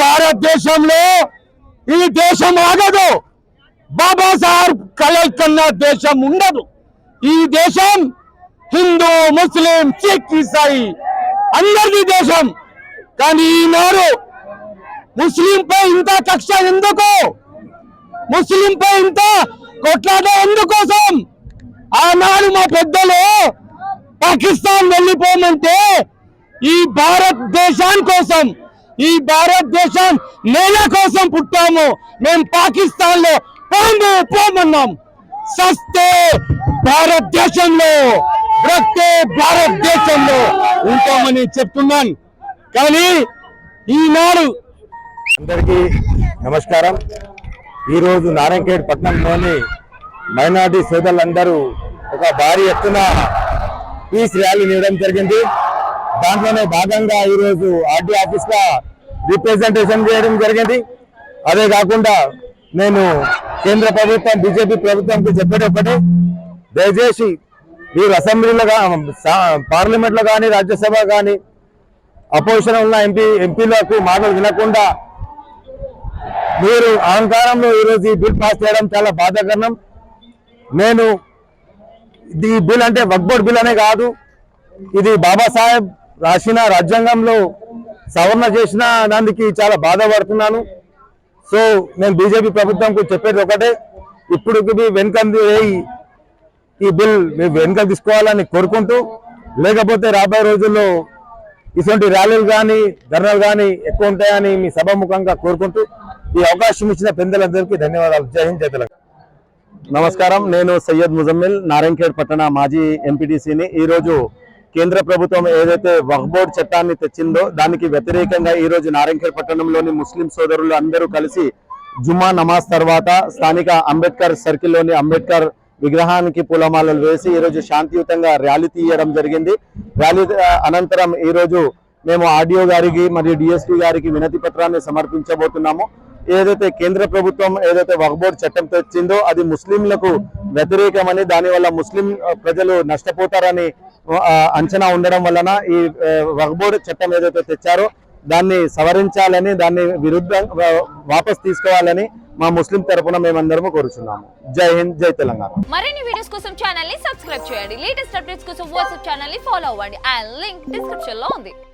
భారతదేశంలో ఈ దేశం ఆగదు. బాబాసాహెబ్ కలల్ కన్నా దేశం ఉండదు. ఈ దేశం హిందూ ముస్లిం సిక్ ఇసాయి అందరిది దేశం. కానీ ఈనాడు ముస్లింపై ఇంత కక్ష ఎందుకు? ముస్లింపై ఇంత కొట్లాట ఎందుకోసం? ఆనాడు మా పెద్దలు పాకిస్తాన్ వెళ్ళిపోమంటే ఈ భారతదేశం కోసం ఈ భారతదేశం నేల కోసం పుట్టాము. మేము పాకిస్తాన్లో పోము పోమన్నాం. సస్తే భారతదేశంలో బ్రతే భారతదేశంలో ఉంటామని చెప్తున్నాను కానీ ఈనాడు అందరికీ నమస్కారం. ఈరోజు నారాయణఖేడ్ పట్టణంలోని మైనార్టీ సోదరులందరూ ఒక భారీ ఎత్తున పీస్ ర్యాలీ ఇవ్వడం జరిగింది. దాంట్లోనే భాగంగా ఈరోజు ఆర్డీ ఆఫీస్ రిప్రజెంటేషన్ చేయడం జరిగింది. అదే కాకుండా నేను కేంద్ర ప్రభుత్వం బీజేపీ ప్రభుత్వంకి చెప్పేది ఒకటి. దయచేసి మీరు అసెంబ్లీలో పార్లమెంట్లో కానీ రాజ్యసభ కానీ అపోజిషన్ ఉన్న ఎంపీ ఎంపీలకు మాటలు వినకుండా మీరు అహంకారంలో ఈరోజు ఈ బిల్ పాస్ చేయడం చాలా బాధాకరణం నేను ఈ బిల్ అంటే వక్బోర్డ్ బిల్ అనే కాదు. ఇది బాబాసాహెబ్ రాసిన రాజ్యాంగంలో సవరణ చేసిన దానికి చాలా బాధపడుతున్నాను. సో నేను బీజేపీ ప్రభుత్వంకు చెప్పేది ఒకటే ఇప్పుడు వెనుకంది ఈ బిల్ మీరు వెనుక తీసుకోవాలని కోరుకుంటూ లేకపోతే రాబోయే రోజుల్లో ఇటువంటి ర్యాలీలు కానీ ధర్నాలు కానీ ఎక్కువ ఉంటాయని మీ సభాముఖంగా కోరుకుంటూ ఈ అవకాశం ఇచ్చిన పెద్దలందరికీ ధన్యవాదాలు. జై హింద్ జై నమస్కారం. నేను సయ్యద్ ముజమ్మిల్ నారాయణఖేడ్ పట్టణ మాజీ ఎంపీటీసీని. ఈరోజు కేంద్ర ప్రభుత్వం ఏదైతే వహ్బోర్డ్ చట్టాన్ని తెచ్చిందో దానికి వ్యతిరేకంగా ఈ రోజు నారాయణఖేడ్ పట్టణంలోని ముస్లిం సోదరులు అందరూ కలిసి జుమ్మా నమాజ్ తర్వాత స్థానిక అంబేద్కర్ సర్కిల్లోని అంబేద్కర్ విగ్రహానికి పూలమాలలు వేసి ఈరోజు శాంతియుతంగా ర్యాలీ తీయడం జరిగింది. ర్యాలీ అనంతరం ఈ రోజు మేము ఆర్డీఓ గారికి మరియు డిఎస్పీ గారికి వినతి పత్రాన్ని సమర్పించబోతున్నాము. ఏదైతే కేంద్ర ప్రభుత్వం ఏదైతే వక్ఫ్ చట్టం తెచ్చిందో అది ముస్లింలకు వ్యతిరేకమని దానివల్ల ముస్లిం ప్రజలు నష్టపోతారని అంచనా ఉండడం వలన ఈ ఆ, చట్టం ఏదైతే తెచ్చారో దాన్ని సవరించాలని దాన్ని విరుద్ధ వాపస్ తీసుకోవాలని మా ముస్లిం తరపున మేమందరము కోరుచున్నాము. జై హింద్ జై తెలంగాణ. మరిన్ని వీడియోస్ కోసం ఛానల్ని సబ్స్క్రైబ్ చేయండి. లేటెస్ట్ అప్డేట్స్ కోసం వాట్సాప్ ఛానల్ని ఫాలో అవ్వండి. అండ్ లింక్ డిస్క్రిప్షన్లో ఉంది.